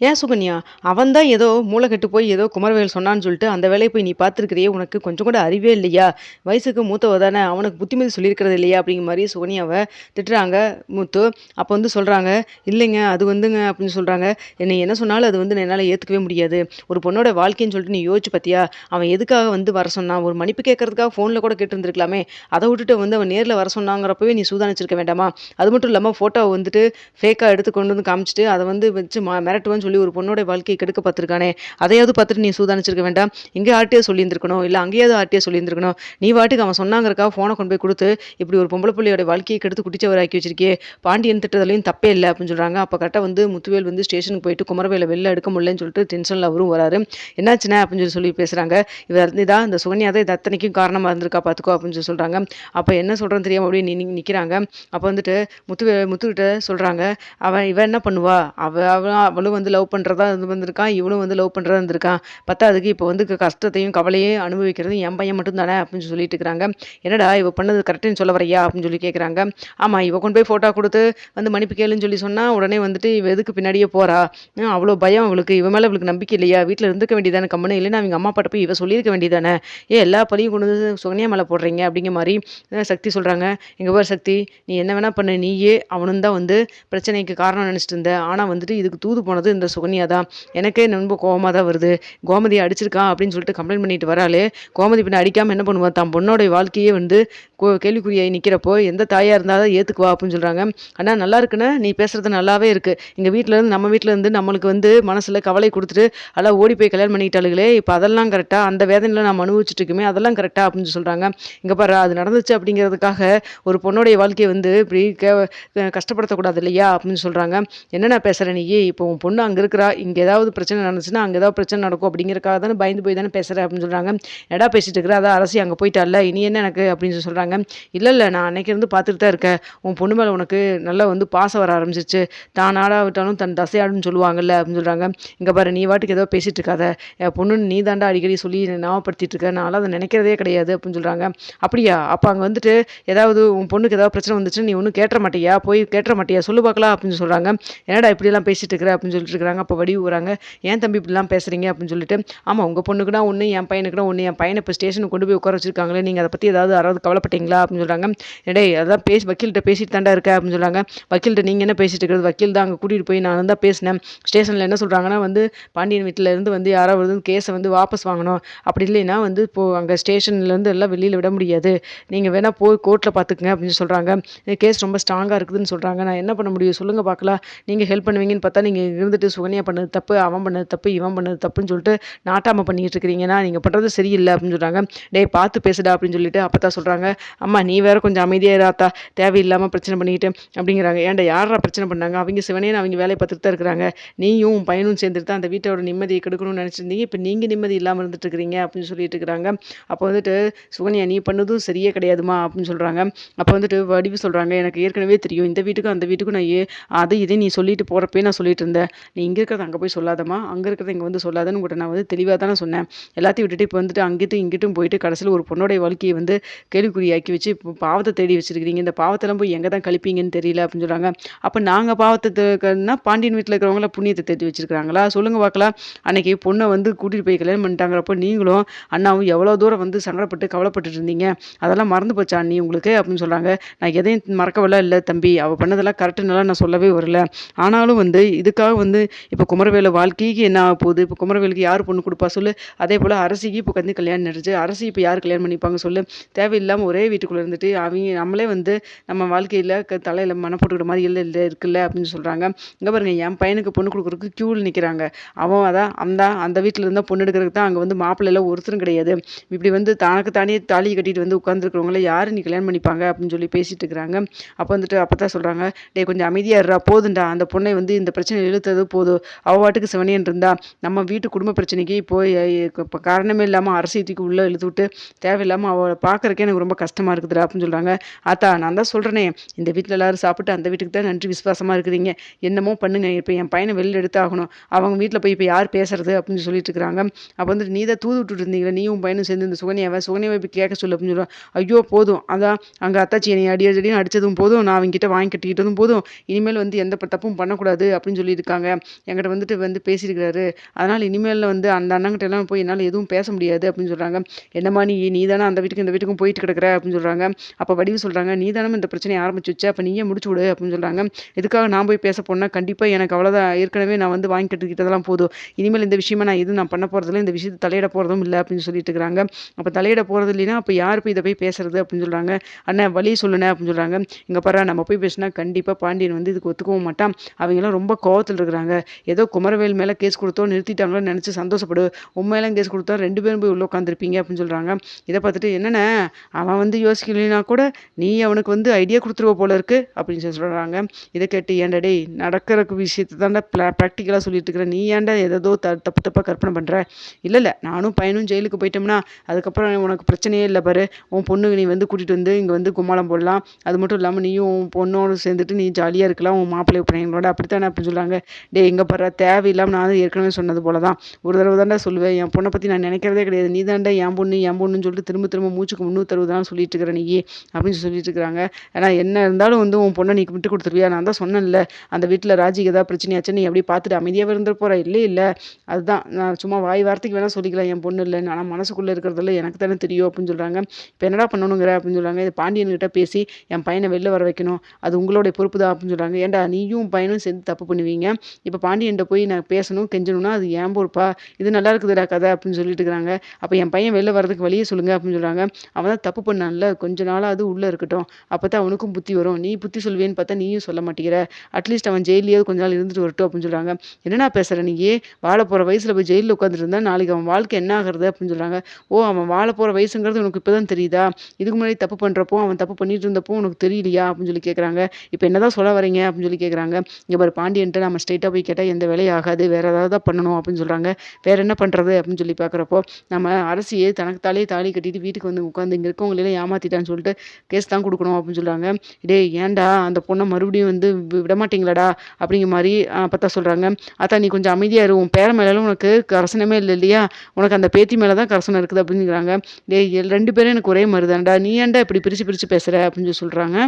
ஏன் சுகன்யா? அவன் தான் ஏதோ மூளை கெட்டு போய் ஏதோ குமரவேல் சொன்னான்னு சொல்லிட்டு அந்த வேலையை போய் நீ பார்த்துருக்கிறியே? உனக்கு கொஞ்சம் கூட அறிவே இல்லையா? வயசுக்கு மூத்தவ தானே அவனுக்கு புத்திமதி சொல்லியிருக்கிறது இல்லையா? அப்படிங்கிற மாதிரி சுகன்யாவை திட்டுறாங்க மூத்து. அப்போ வந்து சொல்கிறாங்க இல்லைங்க அது வந்துங்க அப்படின்னு சொல்கிறாங்க என்னை என்ன சொன்னாலும் அது வந்து என்னால் ஏற்றுக்கவே முடியாது. ஒரு பொண்ணோட வாழ்க்கைன்னு சொல்லிட்டு நீ யோசிச்சு பார்த்தியா அவன் எதுக்காக வந்து வர சொன்னான்? ஒரு மன்னிப்பு கேட்கறதுக்காக ஃபோனில் கூட கேட்டுருந்துருக்கலாமே. அதை விட்டுட்டு வந்து அவன் நேரில் வர சொன்னாங்கிறப்பவே நீ சூதானிச்சிருக்க வேண்டாமா? அது மட்டும் இல்லாமல் ஃபோட்டோவை வந்துட்டு ஃபேக்காக எடுத்து கொண்டு வந்து காமிச்சிட்டு அதை வந்து வச்சு மா மிரட்டுவேன்னு சொல்லி ஒரு பொண்ணோட வாழ்க்கையை கெடுக்க பார்த்துருக்கானே அதையாவது பார்த்துட்டு நீ சூதானிச்சிருக்க வேண்டாம். இங்கே ஆர்டியாக சொல்லியிருந்திருக்கணும் இல்லை அங்கேயாவது ஆர்டியாக சொல்லியிருந்திருக்கணும். நீ வாட்டுக்கு அவன் சொன்னாங்கிறக்கா ஃபோனை கொண்டு போய் கொடுத்து இப்படி ஒரு பொம்பளை பிள்ளையோட வாழ்க்கையை கெடுத்து குடிச்சவராக்கி வச்சிருக்கே பாண்டியன் திட்டத்துலையும் தப்பே இல்லை அப்படின்னு சொல்கிறாங்க அப்போ கரெக்டாக வந்து முத்துவேல் வந்து ஸ்டேஷனுக்கு போயிட்டு குமரவேலை வெளில எடுக்க முடியலன்னு சொல்லிட்டு டென்ஷனில் அவரும் வராரு. என்னாச்சுண்ணே அப்படின்னு சொல்லி சொல்லி பேசுகிறாங்க இவர் இதான் இந்த சுகன்யா தான் இது அத்தனைக்கும் காரணமாக இருந்திருக்கா பார்த்துக்கோ அப்படின்னு சொல்லி சொல்கிறாங்க அப்போ என்ன சொல்கிறேன்னு தெரியாமல் அப்படியே நீ நிற்கிறாங்க அப்போ வந்துட்டு முத்துவே முத்துக்கிட்ட சொல்கிறாங்க அவன் இவன் என்ன பண்ணுவா? அவ அவன் அவளும் வந்து லவ் பண்ணுறதா இருந்து வந்திருக்கான் இவனும் வந்து லவ் பண்ணுறதா இருந்திருக்கான் பத்தாவதுக்கு இப்போ வந்து க- கஷ்டத்தையும் கவலையும் அனுபவிக்கிறது என் பையன் மட்டும் தானே அப்படின்னு சொல்லிட்டு இருக்கிறாங்க. என்னடா இவ பண்ணது கரெக்டுன்னு சொல்ல வரையா அப்படின்னு சொல்லி கேட்குறாங்க ஆமாம் இவ கொண்டு போய் ஃபோட்டோ கொடுத்து வந்து மன்னிப்பு கேளுன்னு சொல்லி சொன்னால் உடனே வந்துட்டு இவ எதுக்கு பின்னாடியே போறா? அவ்வளோ பயம் அவளுக்கு. இவ மேலே அவளுக்கு நம்பிக்கை இல்லையா? வீட்டில் இருந்துக்க வேண்டியதானே கம்மனு? இல்லைன்னா அவங்க அம்மா அப்பாட்ட போய் இவ சொல்லியிருக்க வேண்டியதானே ஏன் எல்லா பழியும் கொண்டு வந்து சுகன்யா மேலே போடுறீங்க? அப்படிங்கிற மாதிரி சக்தி சொல்கிறாங்க எங்கள் பேர் சக்தி நீ என்ன வேணால் பண்ணு. நீயே அவனும் தான் வந்து பிரச்சனைக்கு காரணம் நினச்சிட்டு இருந்த. ஆனால் வந்துட்டு இதுக்கு தூது போனது இந்த சுகன்யா தான் எனக்கே ரொம்ப கோவமாக தான் வருது. கோமதி அடிச்சிருக்கான் அப்படின்னு சொல்லிட்டு கம்ப்ளைண்ட் பண்ணிட்டு வராளே. கோமதி பின்ன அடிக்காமல் என்ன பண்ணுவா? தான் பொண்ணோடைய வாழ்க்கையே வந்து கோ- கேள்விக்குறியாகி நிற்கிறப்போ எந்த தாயாக இருந்தாலும் ஏற்றுக்குவா அப்படின்னு சொல்கிறாங்க அண்ணா நல்லா இருக்குன்னு நீ பேசுகிறது நல்லாவே இருக்குது எங்கள் வீட்டில் இருந்து நம்ம வீட்டில் இருந்து நம்மளுக்கு வந்து மனசில் கவலை கொடுத்துட்டு எல்லாம் ஓடி போய் கல்யாணம் பண்ணிக்கிட்டாளுங்களே இப்போ அதெல்லாம் கரெக்டாக அந்த வேதனையில் நம்ம அனுபவிச்சுட்டு இருக்குமே அதெல்லாம் கரெக்டாக அப்படின்னு சொல்கிறாங்க இங்கே பாரு அது நடந்துச்சு அப்படிங்கிறதுக்காக ஒரு பொண்ணுடைய வாழ்க்கையை வந்து இப்படி கே கஷ்டப்படுத்தக்கூடாது இல்லையா? அப்படின்னு சொல்கிறாங்க என்னென்ன பேசுகிற நீ? இப்போ உன் பொண்ணு அங்கே இருக்கிறா இங்கே ஏதாவது பிரச்சனை நடந்துச்சுன்னா அங்கே ஏதாவது பிரச்சனை நடக்கும் அப்படிங்கிறக்காக தானே பயந்து போய் தானே பேசுகிறேன் அப்படின்னு சொல்கிறாங்க எடா பேசிட்டு இருக்கிற? அதான் அரசி அங்கே போயிட்டால இனி என்ன எனக்கு அப்படின்னு சொல்லி சொல்கிறாங்க இல்லை இல்லை நான் அன்னைக்கு இருந்து பார்த்துட்டு தான் இருக்கேன். உன் பொண்ணு மேலே உனக்கு நல்லா வந்து பாசம் வர ஆரம்பிச்சிச்சு தான் ஆடா விட்டாலும் தன் தசையாடுன்னு சொல்லுவாங்கல்ல அப்படின்னு சொல்கிறாங்க இங்கே பாரு நீ வாட்டுக்கு ஏதோ பேசிகிட்டு இருக்காத. என் பொண்ணுன்னு நீ தாண்டா அடிக்கடி சொல்லி ஞாபகப்படுத்திட்டு இருக்க. நான் அதை நினைக்கிறதே கிடையாது அப்படின்னு சொல்கிறாங்க அப்படியா? அப்போ அங்கே வந்துட்டு ஏதாவது உன் பொண்ணுக்கு ஏதாவது பிரச்சனை வந்துச்சுன்னு நீ ஒன்றும் கேட்ட மாட்டியா? போய் கேட்ட மாட்டியா? சொல்லு பார்க்கலாம் அப்படின்னு சொல்கிறாங்க என்னடா இப்படியெல்லாம் பேசிட்டு இருக்கிற அப்படின்னு சொல்லிட்டு இருக்கிறாங்க அப்போ வடிவு வராங்க ஏன் தம்பி இப்படிலாம் பேசுகிறீங்க அப்படின்னு சொல்லிட்டு ஆமாம் உங்கள் பொண்ணுக்குனா ஒன்று என் பையனுக்குனா ஒன்று என் பையனை இப்போ ஸ்டேஷனுக்கு கொண்டு போய் உட்கார வச்சிருக்காங்களே நீங்கள் அதை பற்றி ஏதாவது யாராவது கவலைப்பட்டீங்களா அப்படின்னு சொல்கிறாங்க டேய் அதான் பேசி வக்கீல்கிட்ட பேசிட்டு தாண்டா இருக்க அப்படின்னு சொல்கிறாங்க வக்கீல்கிட்ட நீங்கள் என்ன பேசிட்டு இருக்கிறது? வக்கீல் தான் அங்கே கூட்டிகிட்டு போய் நான் தான் பேசினேன். ஸ்டேஷனில் என்ன சொல்கிறாங்கன்னா வந்து பாண்டியன் வீட்டிலேருந்து வந்து யாராவது கேஸை வந்து வாபஸ் வாங்கணும். அப்படி இல்லைன்னா வந்து இப்போது அங்கே ஸ்டேஷன்லேருந்து எல்லாம் வெளியில் விட முடியாது. நீங்கள் வேணால் போய் கோர்ட்டில் பார்த்துக்குங்க அப்படின்னு சொல்கிறாங்க கேஸ் ரொம்ப ஸ்ட்ராங்காக இருக்குதுன்னு சொல்கிறாங்க நான் என்ன பண்ண முடியும்? சொல்லுங்கள் பார்க்கலாம். நீங்கள் ஹெல்ப் பண்ணுவீங்கன்னு பார்த்தா நீங்கள் இருந்துட்டு சுகன்யா பண்ணது தப்பு அவன் பண்ணது தப்பு இவன் பண்ணது தப்புன்னு சொல்லிட்டு நாட்டாமல் பண்ணிட்டு இருக்கிறீங்கன்னா நீங்கள் பண்ணுறது சரியில்லை அப்படின்னு சொல்கிறாங்க டேய் பார்த்து பேசுடா அப்படின்னு சொல்லிட்டு அப்போ தான் சொல்கிறாங்க அம்மா நீ வேற கொஞ்சம் அமைதியாக இராத்தா தேவையில்லாமல் பிரச்சனை பண்ணிக்கிட்டு அப்படிங்கிறாங்க. ஏன்டா யாரா பிரச்சனை பண்ணாங்க? அவங்க சிவனேன்னு அவங்க வேலையை பார்த்துட்டு தான் இருக்கிறாங்க. நீயும் உன் பையனும் சேர்ந்துட்டு தான் அந்த வீட்டோட நிம்மதியை கெடுக்கணும்னு நினச்சிருந்தீங்க. இப்போ நீங்கள் நிம்மதி இல்லாமல் இருந்துட்டு இருக்கிறீங்க அப்படின்னு சொல்லிட்டு இருக்கிறாங்க. அப்போ வந்துட்டு சுகன்யா நீ பண்ணதும் சரியே கிடையாதுமா? அப்படின்னு சொல்கிறாங்க அப்போ வந்துட்டு வடிவு சொல்கிறாங்க எனக்கு ஏற்கனவே தெரியும். இந்த வீட்டுக்கும் அந்த வீட்டுக்கும் நான் ஏ அதை இதை நீ சொல்லிட்டு போகிறப்பே நான் சொல்லிட்டு இருந்தேன். நீ இங்கே இருக்கிறத அங்கே போய் சொல்லாதம்மா. அங்கே இருக்கிறத இங்கே வந்து சொல்லாதன்னு கூட நான் வந்து தெளிவாக தானே சொன்னேன். எல்லாத்தையும் விட்டுட்டு இப்போ வந்துட்டு அங்கிட்டும் இங்கிட்டும் போயிட்டு கடைசியில் ஒரு பொண்ணோடைய வாழ்க்கையை வந்து கேள்விக்குறியாக்கி வச்சு இப்போ பாவத்தை தேடி வச்சிருக்கிறீங்க. இந்த பாவத்தெல்லாம் போய் எங்கே தான் கழிப்பீங்கன்னு தெரியல அப்படின்னு சொல்கிறாங்க அப்போ நாங்கள் பாவத்தை பாண்டியன் வீட்டில் இருக்கிறவங்கள புண்ணியத்தை தேடி வச்சிருக்காங்களா சொல்லுங்கள் பார்க்கலாம் அன்னைக்கு பொண்ணை வந்து கூட்டிகிட்டு போய் கல்யாணம் பண்ணிட்டாங்கிறப்போ நீங்களும் அண்ணாவும் எவ்வளோ தூரம் வந்து சங்கடப்பட்டு கவலைப்பட்டுட்டு இருந்தீங்க? அதெல்லாம் மறந்து போச்சா அண்ணி உங்களுக்கு அப்படின்னு சொல்கிறாங்க நான் எதையும் மறக்கவெல்லாம் இல்லை தம்பி. அவள் பண்ணதெல்லாம் கரெக்டுன்னெல்லாம் நான் சொல்லவே வரல. ஆனாலும் வந்து இதுக்காக வந்து இப்போ குமரவேலு வாழ்க்கைக்கு என்ன ஆக போகுது? இப்போ குமரவேலுக்கு யார் பொண்ணு கொடுப்பா சொல்லு. அதே போல் அரசிக்கு இப்போ வந்து கல்யாணம் நடந்துச்சு. அரசி இப்போ யார் கல்யாணம் பண்ணிப்பாங்க சொல்லு. தேவையில்லாமல் ஒரே வீட்டுக்குள்ளே இருந்துட்டு அவங்க நம்மளே வந்து நம்ம வாழ்க்கையில் க தலையில் மன போட்டுக்கிற மாதிரி இல்லை இல்லை இருக்குல்ல அப்படின்னு சொல்கிறாங்க இங்கே பாருங்க என் பையனுக்கு பொண்ணு கொடுக்குறதுக்கு க்யூவில் நிற்கிறாங்க அவன் அதான் அந்த அந்த வீட்டில் இருந்தால் பொண்ணு எடுக்கிறதுக்கு தான் அங்கே வந்து மாப்பிள்ளையில் ஒருத்தரும் கிடையாது. இப்படி வந்து தனக்கு தானே தாலி கட்டிட்டு வந்து உட்காந்துருக்கிறவங்கள யார் நீ கல்யாணம் பண்ணிப்பாங்க அப்படின்னு சொல்லி பேசிட்டு இருக்கிறாங்க. அப்போ வந்துட்டு அப்போ தான் சொல்கிறாங்க டே கொஞ்சம் அமைதியாக இருடா போதுண்டா அந்த பொண்ணை வந்து இந்த பிரச்சனை இழுத்தது போதும் அவள் பாட்டுக்கு சிவனேன்னு இருந்தா நம்ம வீட்டு குடும்ப பிரச்சனைக்கு போய் இப்போ காரணமே இல்லாமல் அரசியத்துக்கு உள்ளே இழுத்து விட்டு தேவையில்லாமல் அவளை பார்க்குறக்கே எனக்கு ரொம்ப கஷ்டமாக இருக்குதுடா அப்படின்னு சொல்கிறாங்க ஆத்தா நான் தான் சொல்கிறேனே இந்த வீட்டில் எல்லாரும் சாப்பிட்டு அந்த வீட்டுக்கு தான் நன்றி விசுவாசமாக இருக்கிறீங்க. என்னமோ பண்ணுங்க இப்போ என் பையனை வெளியில் எடுத்தாகணும் அவங்க வீட்டில் போய் இப்போ யார் பேசுறது அப்படின்னு சொல்லிட்டு இருக்கிறாங்க. அப்போ வந்துட்டு நீ தான் தூது விட்டுட்டு இருந்தீங்களா நீயும் உன் பையனும் சேர்ந்து இந்த சுகனியாவை சுகனியாவை இப்போ கேட்க சொல்லு அப்படின்னு சொல்லுவாங்க ஐயோ போதும். அதான் அங்கே அத்தாச்சி என்னை அடி அடின்னு அடித்ததும் போதும். நான் அவங்ககிட்ட வாங்கி கட்டிக்கிட்டதும் போதும். இனிமேல் வந்து எந்த தப்பும் பண்ணக்கூடாது அப்படின்னு சொல்லியிருக்காங்க என்கிட்ட வந்துட்டு வந்து பேசியிருக்கிறாரு. அதனால் இனிமேல் வந்து அந்த அண்ணங்கிட்ட எல்லாம் போய் என்னால் எதுவும் பேச முடியாது அப்படின்னு சொல்கிறாங்க என்னம்மா நீ நீ தானே அந்த வீட்டுக்கு இந்த வீட்டுக்கும் போயிட்டு கிடக்குற அப்படின்னு சொல்கிறாங்க அப்போ வடிவு சொல்கிறாங்க நீ தானே இந்த பிரச்சனையை ஆரம்பிச்சு வச்சு அப்போ நீயே முடிச்சு விடு அப்படின்னு சொல்கிறாங்க இதுக்காக நான் போய் பேச போனால் கண்டிப்பாக எனக்கு அவ்வளோதான் ஏற்கனவே நான் வந்து வாங்கி கட்டுக்கிட்டதெல்லாம் போதும். இனிமேல் இந்த விஷயமா நான் எதுவும் நான் பண்ண போகிறதில்ல இந்த விஷயத்தை தலையிட போகிறதும் இல்லை அப்படின்னு சொல்லிட்டு இருக்கிறாங்க அப்போ தலையிட போகிறது இல்லைன்னா அப்போ யார் போய் இதை போய் பேசுறது அப்படின்னு சொல்கிறாங்க அண்ணன் வழி சொல்லுனே அப்படின்னு சொல்கிறாங்க இங்கே பாரு நம்ம போய் பேசினா கண்டிப்பாக பாண்டியன் வந்து இதுக்கு ஒத்துக்கவும் மாட்டான். அவங்கெல்லாம் ரொம்ப கோவத்தில் இருக்கிறாங்க. ஏதோ குமரவேல் மேலே கேஸ் கொடுத்தோ நிறுத்திட்டாங்களோ நினச்சி சந்தோஷப்படு. உண்மையெல்லாம் கேஸ் கொடுத்தா ரெண்டு பேரும் போய் உள்ள உட்காந்துருப்பீங்க அப்படின்னு சொல்கிறாங்க இதை பார்த்துட்டு என்னென்ன அவன் வந்து யோசிக்கலைன்னா கூட நீ அவனுக்கு வந்து ஐடியா கொடுத்துருவ போல இருக்கு அப்படின்னு சொல்லி சொல்கிறாங்க இதை கேட்டு ஏன்டா டேய் நடக்கிற விஷயத்தை தாண்டா ப்ளா ப்ராக்டிக்கலாக சொல்லிட்டு இருக்கிற. நீ ஏன்டா ஏதோ த தப்பு தப்பாக கற்பனை பண்ணுற இல்லை இல்லை நானும் பையனும் ஜெயிலுக்கு போயிட்டோம்னா அதுக்கப்புறம் உனக்கு பிரச்சனையே இல்லை பாரு. உன் பொண்ணுக்கு நீ வந்து கூட்டிகிட்டு வந்து இங்கே வந்து கும்மாளம் போடலாம். அது மட்டும் இல்லாமல் நீயும் உன் பொண்ணோடு சேர்ந்துட்டு நீ ஜாலியாக இருக்கலாம். உன் மாப்பிள்ளை பையனோட அப்படித்தானே அப்படின்னு சொல்கிறாங்க டே எங்கே பாரு தேவையில்லாமல் நான் ஏற்கனவே சொன்னது போல தான் ஒரு தடவை தாண்டா சொல்லுவேன் என் பொண்ணை பற்றி நான் நினைக்கிறதே கிடையாது. நீ தாண்டா என் பொண்ணு என் பொண்ணுன்னு சொல்லிட்டு திரும்ப திரும்ப மூச்சுக்கு முந்நூற்றறுபது தான் சொல்லிட்டு இருக்கிற நீ அப்படின்னு சொல்லிட்டு இருக்கிறாங்க. ஏன்னா என்ன இருந்தாலும் வந்து உன் பொண்ணை நீ விட்டு கொடுத்துருவியா? நான் தான் சொன்னேன்ல அந்த வீட்டில் ராஜிக்கு ஏதாவது பிரச்சனையாச்சு? நீ அப்படி பார்த்துட்டு அமைதியாக இருந்துட்டு போகிற இல்லை இல்லை. அதுதான். நான் சும்மா வாய் வார்த்தைக்கு வேணால் சொல்லிக்கலாம் என் பொண்ணு இல்லை ஆனால் மனசுக்குள்ளே இருக்கிறதில்ல எனக்கு தானே தெரியும் அப்படின்னு சொல்கிறாங்க இப்போ என்னடா பண்ணணுங்கிற? அப்படின்னு சொல்கிறாங்க இது பாண்டியன்கிட்ட பேசி என் பையனை வெளில வர வைக்கணும். அது உங்களுடைய பொறுப்பு தான் அப்படின்னு சொல்கிறாங்க ஏன்டா நீயும் பையனும் சேர்ந்து தப்பு பண்ணுவீங்க. இப்போ இப்போ பாண்டியன்கிட்ட போய் நான் பேசணும் கெஞ்சணும்னா அது ஏன் பொறுப்பா? இது நல்லா இருக்குதுடா கதை அப்படின்னு சொல்லிட்டு இருக்கிறாங்க. அப்போ என் பையன் வெளில வரதுக்கு வழியே சொல்லுங்க அப்படின்னு சொல்கிறாங்க அவன் தான் தப்பு பண்ணான்ல கொஞ்ச நாளாக அது உள்ளே இருக்கட்டும். அப்போ தான் அவனுக்கும் புத்தி வரும். நீ புத்தி சொல்வேன்னு பார்த்தா நீயும் சொல்ல மாட்டேங்கிற. அட்லீஸ்ட் அவன் ஜெயிலேயாவது கொஞ்ச நாள் இருந்துட்டு வரட்டும் அப்படின்னு சொல்கிறாங்க என்னடா பேசுகிற நீயே வாழ போகிற வயசில் போய் ஜெயிலில் உட்காந்துருந்தா நாளைக்கு அவன் வாழ்க்கை என்ன ஆகுறது அப்படின்னு சொல்கிறாங்க ஓ அவன் வாழ போகிற வயசுங்கிறது உனக்கு இப்போ தான் தெரியுதா? இதுக்கு முன்னாடி தப்பு பண்ணுறப்போ அவன் தப்பு பண்ணிட்டு இருந்தப்போ உனக்கு தெரியலையா அப்படின்னு சொல்லி கேட்குறாங்க இப்போ என்னதான் சொல்ல வரீங்க அப்படின்னு சொல்லி கேட்குறாங்க இங்கே பாரு பாண்டியன்ட்டு நம்ம ஸ்ட்ரைட்டாக போய் கேட்டால் எந்த வேலையும் ஆகாது. வேறு ஏதாவது தான் பண்ணணும் அப்படின்னு சொல்கிறாங்க வேறு என்ன பண்ணுறது அப்படின்னு சொல்லி பார்க்குறப்போ நம்ம அரசியே தனக்கு தாலே தாலி கட்டிட்டு வீட்டுக்கு வந்து உட்காந்து இங்கே இருக்கவங்களெல்லாம் ஏமாற்றிட்டான்னு சொல்லிட்டு கேஸ் தான் கொடுக்கணும் அப்படின்னு சொல்கிறாங்க டேய் ஏன்டா அந்த பொண்ணை மறுபடியும் வந்து வி- விட மாட்டீங்களாடா? அப்படிங்கிற மாதிரி பார்த்தா சொல்கிறாங்க அத்தா நீ கொஞ்சம் அமைதியாக இருக்கும் உன் பேர மேலும் உனக்கு கரசனமே இல்லை இல்லையா? உனக்கு அந்த பேத்தி மேலே தான் கரசனம் இருக்குது அப்படிங்கிறாங்க. டே ரெண்டு பேரும் எனக்கு ஒரே மாதிரி தான்டா. நீ ஏன்டா இப்படி பிரித்து பிரித்து பேசுகிற அப்படின்னு சொல்லி சொல்கிறாங்க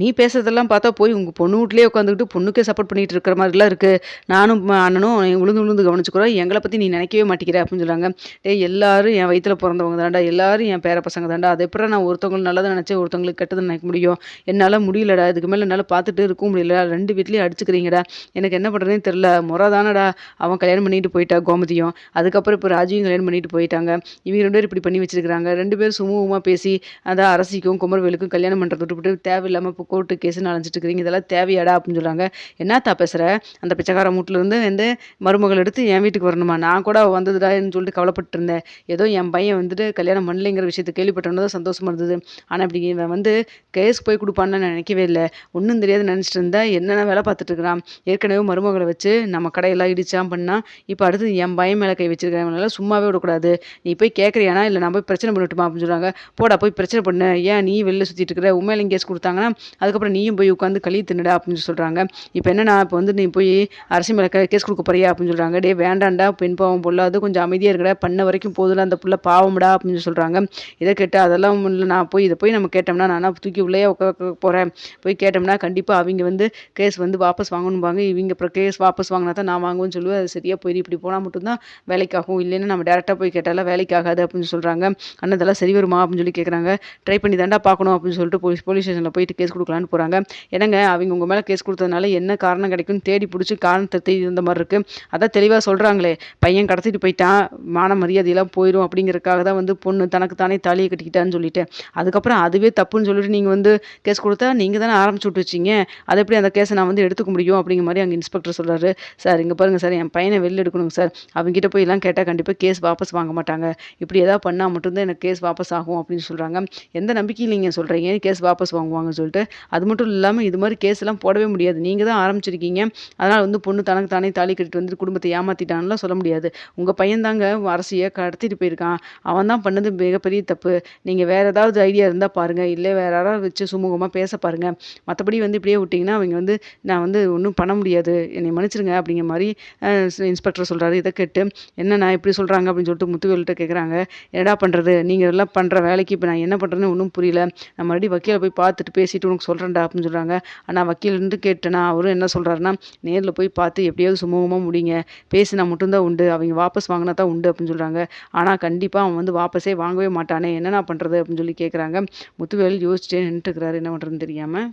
நீ பேசுறதெல்லாம் பார்த்தா போய் உங்கள் பொண்ணு வீட்லேயே உட்காந்துக்கிட்டு பொண்ணுக்கே சப்போர்ட் பண்ணிட்டு இருக்கிற மாதிரிலாம் இருக்குது நானும் அண்ணனும் விழுந்து விழுந்து கவனிச்சுக்கிறோம் எங்களை பற்றி நீ நினைக்கவே மாட்டேங்கிற அப்படின்னு சொல்கிறாங்க டேய் எல்லாரும் என் வயிற்றில் பிறந்தவங்க தான்டா. எல்லாரும் என் பேர பசங்க தான்டா. அதை எப்படி நான் ஒருத்தவங்களுக்கு நல்லதை நினச்சேன் ஒருத்தவங்களுக்கு கெட்டதை நினைக்க முடியும்? என்னால் முடியலடா. இதுக்கு மேலே என்னால் பார்த்துட்டு இருக்கவும் முடியல ரெண்டு வீட்லேயும் அடிச்சுக்கிறீங்கடா. எனக்கு என்ன பண்ணுறதுன்னு தெரில முறை தானடா. அவன் கல்யாணம் பண்ணிட்டு போயிட்டா கோமதியும். அதுக்கப்புறம் இப்போ ராஜியும் கல்யாணம் பண்ணிட்டு போயிட்டாங்க. இவங்க ரெண்டு பேரும் இப்படி பண்ணி வச்சிருக்காங்க ரெண்டு பேரும் சுமூகமாக பேசி அதான் அரசிக்கும் குமரவேலுக்கும் கல்யாணம் பண்ணுறத விட்டுவிட்டு தேவையில்லாமல் கோர்ட்டு கேஸுன்னு அலைஞ்சிட்டு இருக்கிறீங்க இதெல்லாம் தேவையாடா அப்படின்னு சொல்கிறாங்க என்னத்தா பேசுகிற அந்த பிச்சைக்கார மூட்டிலேருந்து வந்து மருமகள் எடுத்து என் வீட்டுக்கு வரணுமா? நான் கூட அவ வந்ததுடான்னு சொல்லிட்டு கவலைப்பட்டு இருந்தேன் ஏதோ என் பையன் வந்துட்டு கல்யாணம் பண்ணலைங்கிற விஷயத்தை கேள்விப்பட்டோன்னு தான் சந்தோஷமாக இருந்தது. ஆனால் இப்படி இவன் வந்து கேஸ் போய் கொடுப்பான்னு நான் நினைக்கவே இல்லை. ஒன்றும் தெரியாது நினச்சிட்டு இருந்தேன் என்னென்ன வேலை பார்த்துட்டு இருக்கிறான்? ஏற்கனவே மருமகளை வச்சு நம்ம கடையெல்லாம் இடிச்சான் பண்ணால் இப்போ அடுத்து என் பையன் மேலே கை வச்சிருக்கிறவனால சும்மாவே விடக்கூடாது. நீ போய் கேட்குறியானா இல்லை நான் போய் பிரச்சனை பண்ணட்டுமா? அப்படின்னு சொல்கிறாங்க போடா போய் பிரச்சனை பண்ணு. ஏன் நீ வெளில சுற்றிட்டு இருக்கிற? உண்மையில கேஸ் கொடுத்தாங்கன்னா அதுக்கப்புறம் நீயும் போய் உட்காந்து களி தின்னுடா அப்படின்னு சொல்கிறாங்க இப்போ என்னன்னா இப்போ வந்து நீ போய் அரசு மேலே கேஸ் கொடுக்க போறியா அப்படின்னு சொல்கிறாங்க டே வேண்டாம்டா பெண் பாவம் பொல்லாது கொஞ்சம் அமைதியாக இருக்கடா பண்ண வரைக்கும் போதுல அந்த புள்ள பாவம்டா அப்படின்னு சொல்கிறாங்க இதை கேட்டு அதெல்லாம் இல்லை நான் போய் இதை போய் நம்ம கேட்டோம்னா நான் தூக்கி உள்ளே உட்கார போகிறேன் போய் கேட்டோம்னா கண்டிப்பாக அவங்க வந்து கேஸ் வந்து வாபஸ் வாங்கணும்பாங்க. இவங்க அப்புறம் கேஸ் வாபஸ் வாங்கினா தான் நான் வாங்குவேன்னு சொல்லுவேன். அது சரியாக போயிடு இப்படி போனால் மட்டும்தான் வேலைக்காகும். இல்லைன்னா நம்ம டேரெக்டாக போய் கேட்டாலும் வேலைக்கு ஆகாது அப்படின்னு சொல்கிறாங்க அண்ணன் இதெல்லாம் சரி வருமா அப்படின்னு சொல்லி கேட்குறாங்க ட்ரை பண்ணி தாண்டா பார்க்கணும் அப்படின்னு சொல்லிட்டு போலீஸ் போலீஸ் ஸ்டேஷனில் போயிட்டு கேஸ் கொடுக்கலான்னு போகிறாங்க என்னங்க அவங்க உங்கள் மேலே கேஸ் கொடுத்ததுனால என்ன காரணம் கிடைக்கும்னு தேடி பிடிச்சி காரணத்தை தேடி இருந்த மாதிரி இருக்குது அதான் தெளிவாக சொல்கிறாங்களே பையன் கடத்திட்டு போயிட்டான். மான மரியாதையெல்லாம் போயிடும் அப்படிங்கிறதுக்காக தான் வந்து பொண்ணு தனக்கு தானே தாலியை கட்டிக்கிட்டான்னு சொல்லிட்டு. அதுக்கப்புறம் அதுவே தப்புன்னு சொல்லிட்டு நீங்கள் வந்து கேஸ் கொடுத்தா நீங்கள் தானே ஆரம்பிச்சு விட்டு வச்சிங்க. அதை எப்படி அந்த கேஸை நான் வந்து எடுத்துக்க முடியும் அப்படிங்கிற மாதிரி அங்கே இன்ஸ்பெக்டர் சொல்கிறாரு சார் இங்கே பாருங்கள் சார் என் பையனை வெளில எடுக்கணுங்க சார். அவங்ககிட்ட போய் எல்லாம் கேட்டால் கண்டிப்பாக கேஸ் வாபஸ் வாங்க மாட்டாங்க. இப்படி ஏதாவது பண்ணால் மட்டும்தான் எனக்கு கேஸ் வாபஸ் ஆகும் அப்படின்னு சொல்கிறாங்க எந்த நம்பிக்கையில் நீங்கள் சொல்கிறீங்க கேஸ் வாபஸ் வாங்குவாங்கன்னு சொல்லிட்டு அது மட்டும் இல்லாமல் இது மாதிரி கேஸ் எல்லாம் போடவே முடியாது. நீங்கள் தான் ஆரம்பிச்சிருக்கீங்க. அதனால் வந்து பொண்ணு தனக்கு தானே தாலி கட்டிட்டு வந்து குடும்பத்தை ஏமாத்திட்டான்லாம் சொல்ல முடியாது. உங்கள் பையன் தாங்க அரசியை கடத்திட்டு போயிருக்கான். அவன் தான் பண்ணது மிகப்பெரிய தப்பு. நீங்கள் வேறு ஏதாவது ஐடியா இருந்தால் பாருங்கள் இல்லை வேறு யாராவது வச்சு சுமூகமாக பேச பாருங்கள் மற்றபடி வந்து இப்படியே விட்டிங்கன்னா அவங்க வந்து நான் வந்து ஒன்றும் பண்ண முடியாது. என்னை மன்னிச்சிருங்க அப்படிங்கிற மாதிரி இன்ஸ்பெக்டர் சொல்கிறாரு இதை கேட்டு என்ன நான் இப்படி சொல்கிறாங்க அப்படின்னு சொல்லிட்டு முத்துவேல்கிட்ட கேட்குறாங்க என்னடா பண்ணுறது நீங்கள் எல்லாம் பண்ணுற வேலைக்கு இப்போ நான் என்ன பண்ணுறேன்னு ஒன்றும் புரியல. நான் மறுபடியும் வக்கீலை போய் பார்த்துட்டு பேசிட்டு உனக்கு உனக்கு சொல்கிறேன்டா அப்படின்னு சொல்கிறாங்க ஆனால் வக்கீல்ன்ட்டு கேட்டேன்னா அவரும் என்ன சொல்கிறாருன்னா நேரில் போய் பார்த்து எப்படியாவது சுமூகமாக முடிங்க. பேசினா மட்டும்தான் உண்டு. அவங்க வாபஸ் வாங்கினா தான் உண்டு அப்படின்னு சொல்கிறாங்க ஆனால் கண்டிப்பாக அவன் வந்து வாபஸே வாங்கவே மாட்டானே. என்னண்ணா பண்ணுறது அப்படின்னு சொல்லி கேட்குறாங்க முத்துவேல் யோசிச்சே நின்றுட்டுருக்கிறாரு என்ன பண்ணுறதுன்னு தெரியாமல்